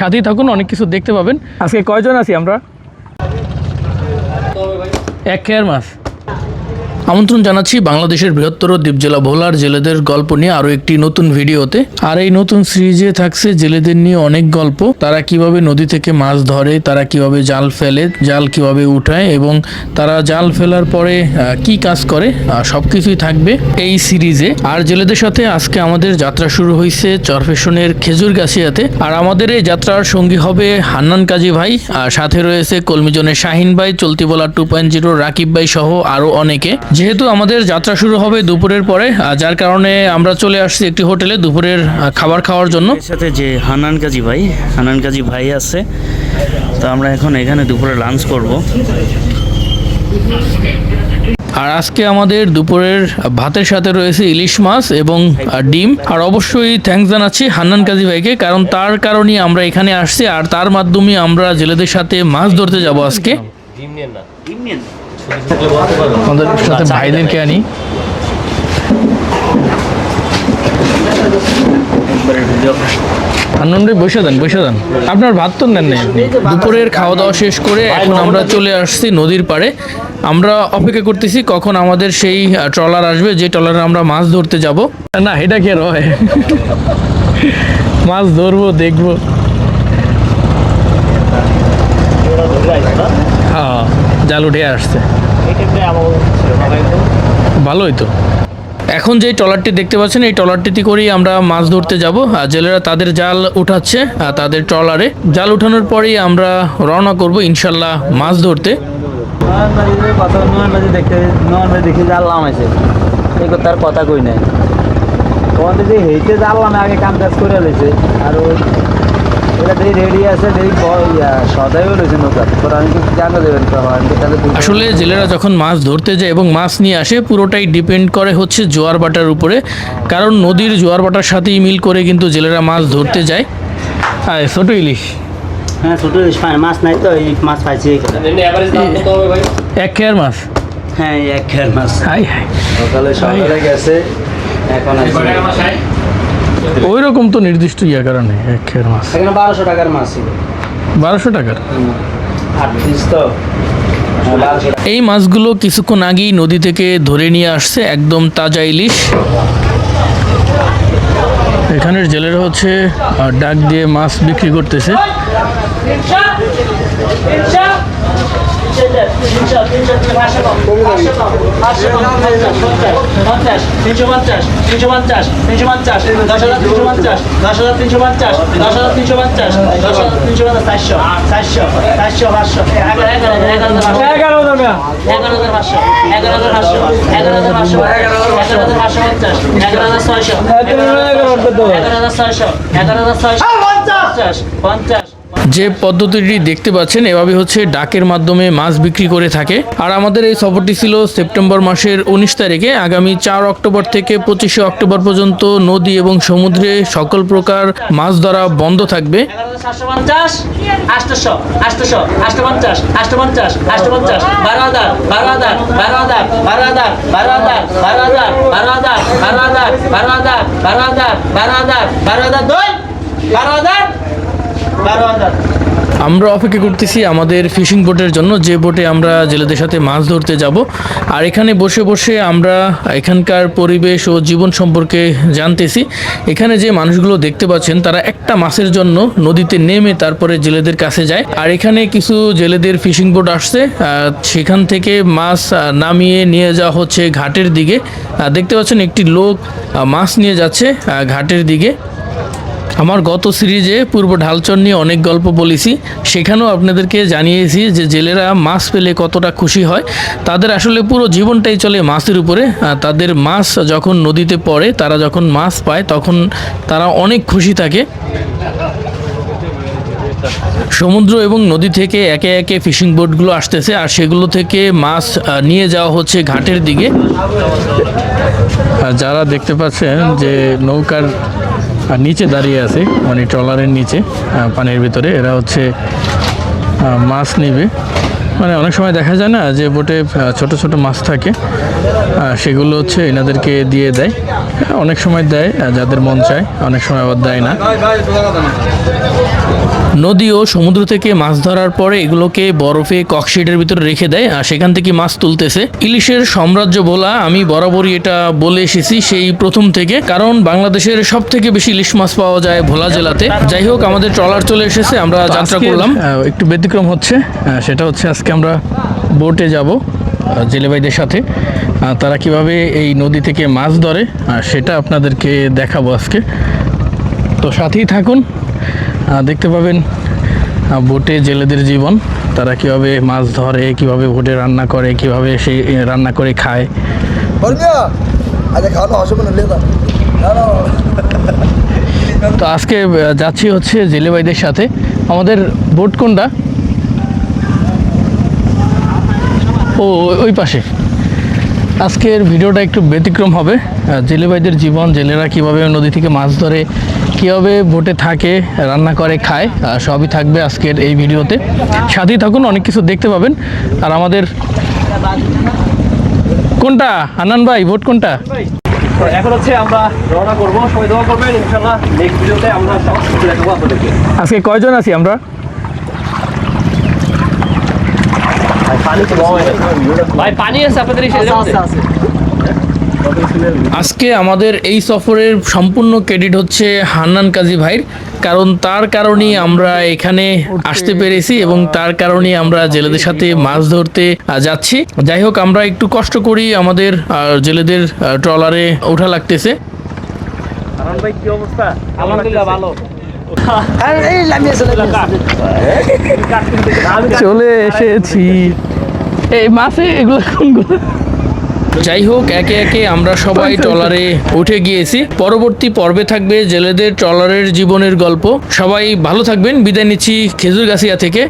সাথেই থাকুন অনেক কিছু দেখতে পাবেন। আজকে কয়জন আছি আমরা? এক খেয়ার মাছ। আমন্ত্রণ জানাচ্ছি বাংলাদেশের বৃহত্তর দ্বীপ জেলা ভোলার জেলেদের গল্প নিয়ে আরও একটি নতুন ভিডিওতে। আর এই নতুন সিরিজে থাকছে জেলেদের নিয়ে অনেক গল্প। তারা কীভাবে নদী থেকে মাছ ধরে, তারা কীভাবে জাল ফেলে, জাল কীভাবে উঠায় এবং তারা জাল ফেলার পরে কি কাজ করে সবকিছুই থাকবে এই সিরিজে। আর জেলেদের সাথে আজকে আমাদের যাত্রা শুরু হয়েছে চরফেশনের খেজুর গাছিয়াতে আর আমাদের এই যাত্রার সঙ্গী হবে হান্নান কাজী ভাই, আর সাথে রয়েছে কলমিজনের শাহিন ভাই, চলতি বলা টু পয়েন্ট জিরো, রাকিব ভাই সহ আরও অনেকে। যেহেতু আমাদের যাত্রা শুরু হবে দুপুরের পরে যার কারণে আমরা চলে আসছি একটি হোটেলে দুপুরের খাবার খাওয়ার জন্য। সাথে যে হানান কাজী ভাই হানান কাজী ভাই আছে তো আমরা এখন এখানে দুপুরে লাঞ্চ করব। আর আজকে আমাদের দুপুরের ভাতের সাথে রয়েছে ইলিশ মাছ এবং ডিম। আর অবশ্যই থ্যাঙ্কস জানাচ্ছি হান্নান কাজী ভাইকে কারণ তার কারণেই আমরা এখানে আসছি আর তার মাধ্যমে আমরা জেলেদের সাথে মাছ ধরতে যাব আজকে। আমাদের সাথে ভাইদেরকে আনি দেন আপনার ভাত তো নেন। দুপুরের খাওয়া দাওয়া শেষ করে এখন আমরা চলে আসছি নদীর পাড়ে। আমরা অপেক্ষা করতেছি কখন আমাদের সেই ট্রলার আসবে। যে ট্রলারে আমরা মাছ ধরতে যাব। না, এটা কে রয় মাছ ধরবো, দেখব। হ্যাঁ জাল উঠে আসছে। ভালোই তো। এখন যে ট্রলারটি দেখতে পাচ্ছেন এই ট্রলারটিতে করেই আমরা মাছ ধরতে যাব। আর জেলেরা তাদের জাল উঠাচ্ছে আর তাদের ট্রলারে। জাল উঠানোর পরেই আমরা রওনা করব ইনশাল্লাহ মাছ ধরতে। দেখে এই তার কথা কই নাই তোমাদের যে হেইতে জানলাম আগে কাম কাজ করে লইছে আর ওই আসলে জেলেরা যখন মাছ ধরতে যায় এবং মাছ নিয়ে আসে পুরোটাই ডিপেন্ড করে হচ্ছে জোয়ার বাটার উপরে। কারণ নদীর জোয়ার বাটার সাথেই মিল করে কিন্তু জেলেরা মাছ ধরতে যায়। হ্যাঁ ছোট ইলিশ। হ্যাঁ ছোট ইলিশ মাছ নাই তো এই মাছ পাইছি এক খেয়ার মাছ। হ্যাঁ এক খেয়ার মাছ। High high. সকালে সকালে গেছে এখন ওই রকম তো নির্দিষ্ট ইয়া কারণে এক খেয়ার মাছ এখানে বারোশো টাকার মাছ ছিল। বারোশো টাকার? আট পিস তো বারোশো টাকা। এই মাছগুলো কিছুক্ষণ আগেই নদী থেকে ধরে নিয়ে আসছে একদম তাজা ইলিশ। এখানের জেলেরা হচ্ছে ডাক দিয়ে মাছ বিক্রি করতেছে। তিনশো পঞ্চাশ তিনশো পঞ্চাশ তিনশো পঞ্চাশ দশ হাজার তিনশো পঞ্চাশ দশ হাজার তিনশো পঞ্চাশ দশ হাজার তিনশো পঞ্চাশ দশ হাজার তিনশো পঞ্চাশ চারশো চারশো চারশো পাঁচশো এগারো হাজার পাঁচশো এগারো হাজার পাঁচশো এগারো হাজার পাঁচশো এগারো হাজার পাঁচশো এগারো হাজার পঞ্চাশ এগারো হাজার ছয়শো এগারো হাজার ছয়শো এগারো হাজার ছয়শো পঞ্চাশ পঞ্চাশ যে পদ্ধতিটি দেখতে পাচ্ছেন এভাবে হচ্ছে ডাকের মাধ্যমে মাছ বিক্রি করে থাকে আর আমাদের এই সফরটি ছিল সেপ্টেম্বর মাসের উনিশ তারিখে আগামী চার অক্টোবর থেকে পঁচিশে অক্টোবর পর্যন্ত নদী এবং সমুদ্রে সকল প্রকার মাছ ধরা বন্ধ থাকবে বারো হাজার বারো হাজার আমরা অপেক্ষা করতেছি আমাদের ফিশিং বোটের জন্য। যে বোটে আমরা জেলেদের সাথে মাছ ধরতে যাব। আর এখানে বসে বসে আমরা এখানকার পরিবেশ ও জীবন সম্পর্কে জানতেছি। এখানে যে মানুষগুলো দেখতে পাচ্ছেন, তারা একটা মাছের জন্য নদীতে নেমে তারপরে জেলেদের কাছে যায়। আর এখানে কিছু জেলেদের ফিশিং বোট আসছে। সেখান থেকে মাছ নামিয়ে নিয়ে যাওয়া হচ্ছে ঘাটের দিকে। দেখতে পাচ্ছেন একটি লোক মাছ নিয়ে যাচ্ছে ঘাটের দিকে। আমার গত সিরিজে পূর্ব ঢালচর নিয়ে অনেক গল্প বলেছি। সেখানেও আপনাদেরকে জানিয়েছি যে জেলেরা মাছ পেলে কতটা খুশি হয়। তাদের আসলে পুরো জীবনটাই চলে মাছের উপরে। তাদের মাছ যখন নদীতে পড়ে, তারা যখন মাছ পায়, তখন তারা অনেক খুশি থাকে। সমুদ্র এবং নদী থেকে একে একে ফিশিং বোটগুলো আসতেছে। আর সেগুলো থেকে মাছ নিয়ে যাওয়া হচ্ছে ঘাটের দিকে। যারা দেখতে পাচ্ছেন যে নৌকার আর নিচে দাঁড়িয়ে আছে মানে ট্রলারের নিচে পানির ভিতরে। এরা হচ্ছে মাছ নেবে। মানে অনেক সময় দেখা যায় না যে বোটে ছোট ছোট মাছ থাকে সেগুলো হচ্ছে এনাদেরকে দিয়ে দেয়। অনেক সময় দেয় যাদের মন চায়, অনেক সময় আবার দেয় না। নদী ও সমুদ্র থেকে মাছ ধরার পরে এগুলোকে বরফে ককশিটের ভিতরে রেখে দেয় আর সেখান থেকে মাছ তুলতেছে। ইলিশের সাম্রাজ্য বলা আমি বরাবরই এটা বলে এসেছি সেই প্রথম থেকে কারণ বাংলাদেশের সব থেকে বেশি ইলিশ মাছ পাওয়া যায় ভোলা জেলাতে। যাই হোক আমাদের ট্রলার চলে এসেছে আমরা যাত্রা করলাম। একটু ব্যতিক্রম হচ্ছে সেটা হচ্ছে আজকে আমরা বোটে যাব জেলে ভাইদের সাথে। তারা কীভাবে এই নদী থেকে মাছ ধরে সেটা আপনাদেরকে দেখাবো আজকে। তো সাথেই থাকুন দেখতে পাবেন বোটে জেলেদের জীবন তারা কীভাবে মাছ ধরে কীভাবে বোটে রান্না করে কীভাবে সে রান্না করে খায়। লেদা তো আজকে যাচ্ছি হচ্ছে জেলে ভাইদের সাথে। আমাদের বোট কোনটা? ও ওই- পাশে। আজকের ভিডিওটা একটু ব্যতিক্রম হবে। জেলে ভাইদের জীবন জেলেরা কীভাবে নদী থেকে মাছ ধরে কীভাবে বোটে থাকে রান্না করে খায় সবই থাকবে আজকের এই ভিডিওতে। সাথেই থাকুন অনেক কিছু দেখতে পাবেন। আর আমাদের কোনটা? আনান ভাই ভোট কোনটা? এখন হচ্ছে আমরা রওনা করব। সবাই দোয়া করবেন ইনশাল্লাহ নেক্সট ভিডিওতে আমরা সব কিছু দেখাবো আপনাদেরকে। আজকে কয়জন আছি আমরা? ভাই পানি আছে আপনাদের এই আছে। আজকে আমাদের এই সফরের সম্পূর্ণ ক্রেডিট হচ্ছে হান্নান কাজী ভাইয়ের কারণ তার কারণেই আমরা এখানে আসতে পেরেছি এবং তার কারণেই আমরা জেলেদের সাথে মাছ ধরতে যাচ্ছি। যাই হোক আমরা একটু কষ্ট করি আমাদের আহ, জেলেদের ট্রলারে ওঠা লাগতেছে। ভাই কি অবস্থা আলহামদুলিল্লাহ ভালো। চলে এসেছি। এই মাছে এগুলো কোনগুলো? যাই হোক একে একে আমরা সবাই ট্রলারে উঠে গিয়েছি। পরবর্তী পর্বে থাকবে জেলেদের ট্রলারের জীবনের গল্প। সবাই ভালো থাকবেন। বিদায় নিচ্ছি খেজুরগাছিয়া থেকে।